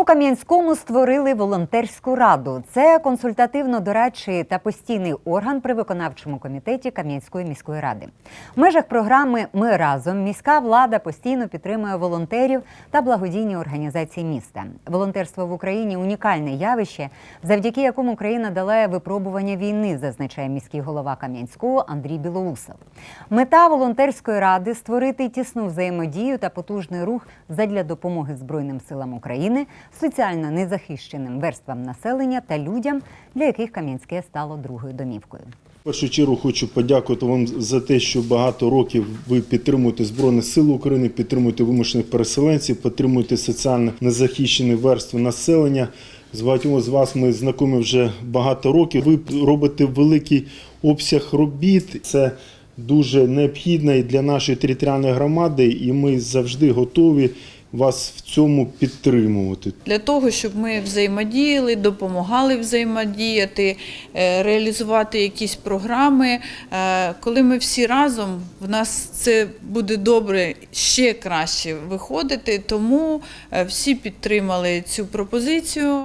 У Кам'янському створили волонтерську раду. Це консультативно-дорадчий та постійний орган при виконавчому комітеті Кам'янської міської ради. В межах програми Ми разом міська влада постійно підтримує волонтерів та благодійні організації міста. Волонтерство в Україні унікальне явище, завдяки якому Україна дала випробування війни, зазначає міський голова Кам'янського Андрій Білоусов. Мета волонтерської ради створити тісну взаємодію та потужний рух задля допомоги Збройним силам України, соціально незахищеним верствам населення та людям, для яких Кам'янське стало другою домівкою. В першу чергу хочу подякувати вам за те, що багато років ви підтримуєте Збройні Сили України, підтримуєте вимушених переселенців, підтримуєте соціально незахищені верстви населення. З багатьма з вас ми знайомі вже багато років. Ви робите великий обсяг робіт. Це дуже необхідно і для нашої територіальної громади, і ми завжди готові вас в цьому підтримувати. для того, щоб ми взаємодіяли, допомагали взаємодіяти, е, реалізувати якісь програми. Е, Коли ми всі разом, в нас це буде добре ще краще виходити. Тому е, всі підтримали цю пропозицію.